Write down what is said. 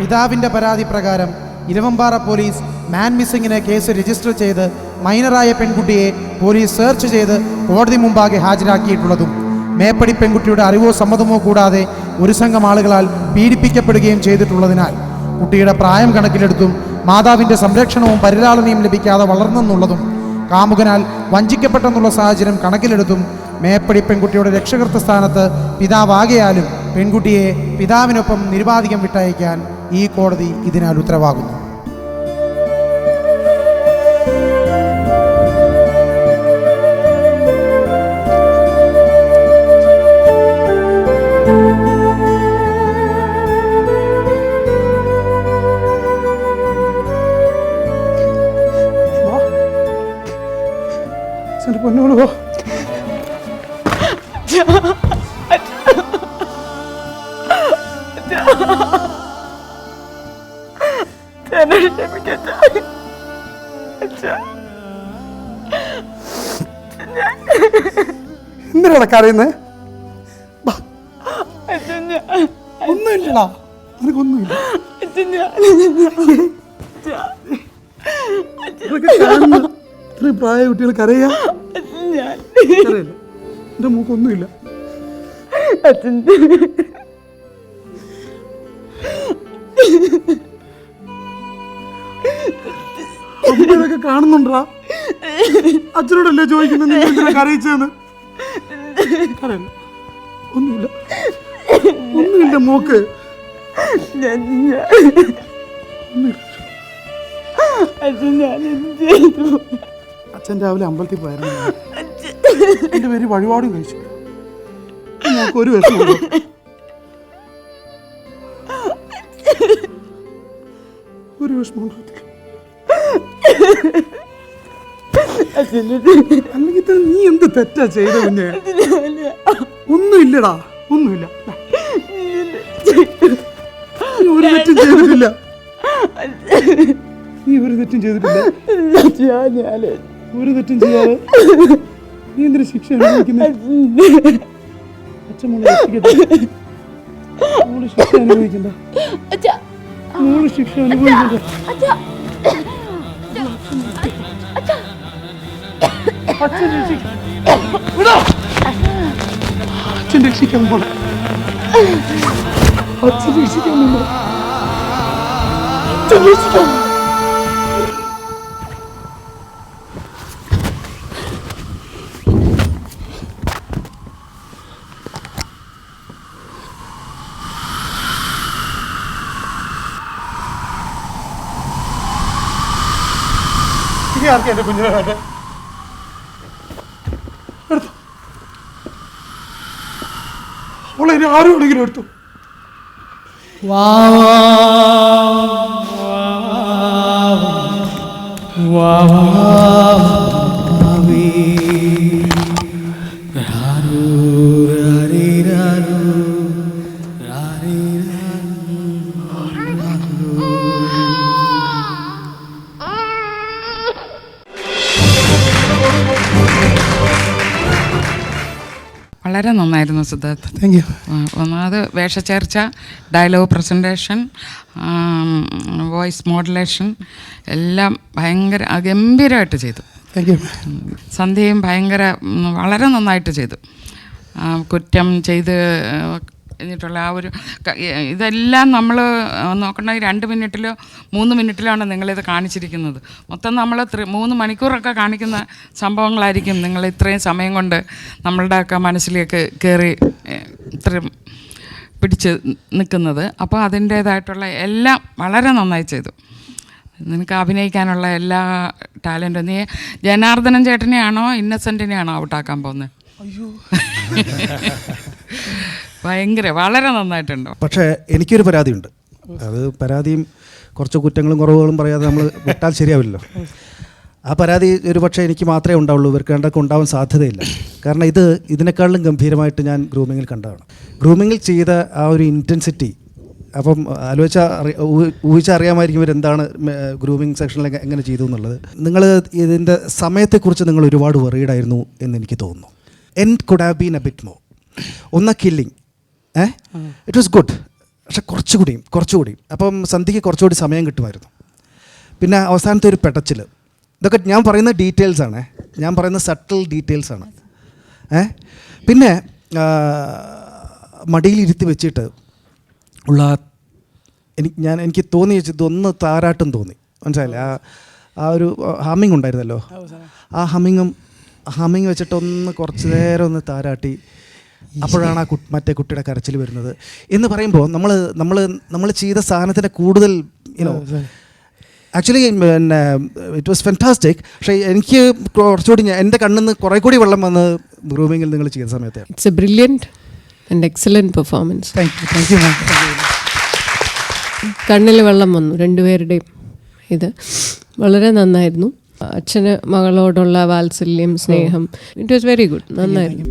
പിതാവിന്റെ പരാതി പ്രകാരം ഇരവമ്പാറ പോലീസ് മാൻ മിസ്സിങ്ങിന് കേസ് രജിസ്റ്റർ ചെയ്ത് മൈനറായ പെൺകുട്ടിയെ പോലീസ് സെർച്ച് ചെയ്ത് കോടതി മുമ്പാകെ ഹാജരാക്കിയിട്ടുള്ളതും മേപ്പടി പെൺകുട്ടിയുടെ അറിവോ സമ്മതമോ കൂടാതെ ഒരു സംഘം ആളുകളാൽ പീഡിപ്പിക്കപ്പെടുകയും ചെയ്തിട്ടുള്ളതിനാൽ കുട്ടിയുടെ പ്രായം കണക്കിലെടുത്തും മാതാവിന്റെ സംരക്ഷണവും പരിലാളനയും ലഭിക്കാതെ വളർന്നെന്നുള്ളതും കാമുകനാൽ വഞ്ചിക്കപ്പെട്ടെന്നുള്ള സാഹചര്യം കണക്കിലെടുത്തും മേപ്പടി പെൺകുട്ടിയുടെ രക്ഷകർത്ത സ്ഥാനത്ത് പിതാവാകയാലും പെൺകുട്ടിയെ പിതാവിനൊപ്പം നിരുപാധികം വിട്ടയക്കാൻ ഈ കോടതി ഇതിനാൽ ഉത്തരവാകുന്നു പൊന്നോളൂ എന്നോട് എന്തിനാണ് കരയുന്നത് ഒന്നുമില്ലടാ. നിനക്കൊന്നുമില്ല. ഇത്രയും പ്രായ കുട്ടികൾ കരയാ? കരയില്ല. മൂക്കൊന്നുമില്ല. അച്ഛൻ. അമ്മയൊക്കെ കാണുന്നുണ്ടാ? അച്ഛനോടല്ലേ ചോദിക്കുന്നത് കരയില്ല ഒന്നുമില്ല. ഒന്നുമില്ല മോക്ക്. അച്ഛൻ രാവിലെ അമ്പലത്തിൽ പോയായിരുന്നു. എന്റെ പേര് വഴിപാടും കഴിച്ചു. ഞങ്ങൾക്ക് ഒരു വിഷമമുണ്ടോ ഒരു വിഷമമുണ്ടാകത്തില്ല അച്ഛന്റെ അല്ലെങ്കിൽ തന്നെ നീ എന്ത് തെറ്റാ ചെയ്ത കുഞ്ഞെ ഒന്നുമില്ലടാ ഒന്നുമില്ല. നീ ഒരു തെറ്റും ചെയ്തിട്ടില്ല. നീ ഒരു തെറ്റും ചെയ്തിട്ടില്ല. ഒരു തെറ്റും ചെയ്യാതെ നീ എന്തിനു ശിക്ഷ അനുഭവിക്കുന്നത് ശിക്ഷ അനുഭവിക്കണ്ട. ശിക്ഷ അനുഭവിക്കണ്ട. അച്ഛൻ രക്ഷിക്കാം അച്ഛൻ രക്ഷിക്കാൻ പോണ. അച്ഛൻ രക്ഷിക്കാൻ പോണ. അച്ഛൻ രക്ഷിക്കണം ഇനി ആർക്കും എന്റെ കുഞ്ഞിനെ വേണ്ടേ? എടുത്തു. അവളെ ഇനി ആരും വേണമെങ്കിലും എടുത്തു? വളരെ നന്നായിരുന്നു സിദ്ധാർത്ഥ്. താങ്ക് യു ഒന്നാമത് വേഷചേർച്ച ഡയലോഗ് പ്രസന്റേഷൻ വോയിസ് മോഡുലേഷൻ എല്ലാം ഭയങ്കര ഗംഭീരമായിട്ട് ചെയ്തു. താങ്ക് യു സന്ധ്യയും ഭയങ്കര വളരെ നന്നായിട്ട് ചെയ്തു. കുറ്റം ചെയ്ത് കഴിഞ്ഞിട്ടുള്ള ആ ഒരു ഇതെല്ലാം നമ്മൾ നോക്കണ രണ്ട് മിനിറ്റിലോ മൂന്ന് മിനിറ്റിലാണ് നിങ്ങളിത് കാണിച്ചിരിക്കുന്നത്. മൊത്തം നമ്മൾ മൂന്ന് മണിക്കൂറൊക്കെ കാണിക്കുന്ന സംഭവങ്ങളായിരിക്കും നിങ്ങൾ ഇത്രയും സമയം കൊണ്ട് നമ്മളുടെ ഒക്കെ മനസ്സിലേക്ക് കയറി ഇത്രയും പിടിച്ച് നിൽക്കുന്നത്. അപ്പോൾ അതിന്റേതായിട്ടുള്ള എല്ലാം വളരെ നന്നായി ചെയ്തു. നിനക്ക് അഭിനയിക്കാനുള്ള എല്ലാ ടാലന്റും. നീ ജനാർദ്ദനൻ ചേട്ടനെയാണോ ഇന്നസെന്റിനെയാണോ ഔട്ടാക്കാൻ പോകുന്നത്? അയ്യോ. ഭയങ്കര വളരെ നന്നായിട്ടുണ്ട്? പക്ഷേ എനിക്കൊരു പരാതിയുണ്ട്. അത് പരാതിയും കുറച്ച് കുറ്റങ്ങളും കുറവുകളും പറയാതെ നമ്മൾ വിട്ടാൽ ശരിയാവില്ലല്ലോ. ആ പരാതി ഒരു പക്ഷേ എനിക്ക് മാത്രമേ ഉണ്ടാവുള്ളൂ. ഇവർക്ക് കണ്ടൊക്കെ ഉണ്ടാവാൻ സാധ്യതയില്ല. കാരണം ഇത് ഇതിനേക്കാളും ഗംഭീരമായിട്ട് ഞാൻ ഗ്രൂമിങ്ങിൽ കണ്ടതാണ്. ഗ്രൂമിങ്ങിൽ ചെയ്ത ആ ഒരു ഇന്റൻസിറ്റി അപ്പം ആലോചിച്ച ഊഹിച്ചറിയാമായിരിക്കും ഇവരെന്താണ് ഗ്രൂമിങ് സെക്ഷനിൽ എങ്ങ- എങ്ങനെ ചെയ്തു എന്നുള്ളത്. നിങ്ങൾ ഇതിന്റെ സമയത്തെക്കുറിച്ച് നിങ്ങൾ ഒരുപാട് വെറീഡായിരുന്നു എന്ന് എനിക്ക് തോന്നുന്നു. And could have been a bit more ഒന്ന് കില്ലിങ് ഏ? ഇറ്റ് വാസ് ഗുഡ് പക്ഷെ കുറച്ചുകൂടിയും കുറച്ചുകൂടി. അപ്പം സന്ധ്യയ്ക്ക് കുറച്ചുകൂടി സമയം കിട്ടുമായിരുന്നു. പിന്നെ അവസാനത്തെ ഒരു പെടച്ചിൽ ഇതൊക്കെ ഞാൻ പറയുന്ന ഡീറ്റെയിൽസ് ആണ്. ഞാൻ പറയുന്ന സട്ടിൽ ഡീറ്റെയിൽസ് ആണ്. ഏ? പിന്നെ മടിയിലിരുത്തി വെച്ചിട്ട് ഉള്ള എനിക്ക് ഞാൻ എനിക്ക് തോന്നി വെച്ച് ഇതൊന്ന് താരാട്ടും തോന്നി. മനസ്സിലായില്ലേ? ആ ആ ഒരു ഹമ്മിങ് ഉണ്ടായിരുന്നല്ലോ. ആ ഹമ്മിങ്ങും ഹമ്മിങ് വെച്ചിട്ടൊന്ന് കുറച്ച് നേരം ഒന്ന് താരാട്ടി അപ്പോഴാണ് ആ കു മറ്റേ കുട്ടിയുടെ കരച്ചിൽ വരുന്നത്. എന്ന് പറയുമ്പോൾ നമ്മൾ നമ്മൾ നമ്മൾ ചെയ്ത സാധനത്തിന്റെ കൂടുതൽ യുനോ ആക്ച്വലി പിന്നെ ഇറ്റ് വാസ് ഫെന്റാസ്റ്റിക് പക്ഷേ എനിക്ക് കുറച്ചുകൂടി ഞാൻ- എന്റെ കണ്ണിൽ നിന്ന് കുറേ കൂടി വെള്ളം വന്ന് ഗ്രൂമിങ്ങിൽ നിങ്ങൾ ചെയ്ത സമയത്ത്. It's a brilliant and excellent performance thank you thank you കണ്ണിൽ വെള്ളം വന്നു രണ്ടുപേരുടെയും ഇത്. വളരെ നന്നായിരുന്നു. അച്ഛന് മകളോടുള്ള വാത്സല്യം സ്നേഹം. ഇറ്റ് വാസ് വെരി ഗുഡ് നന്നായിരുന്നു.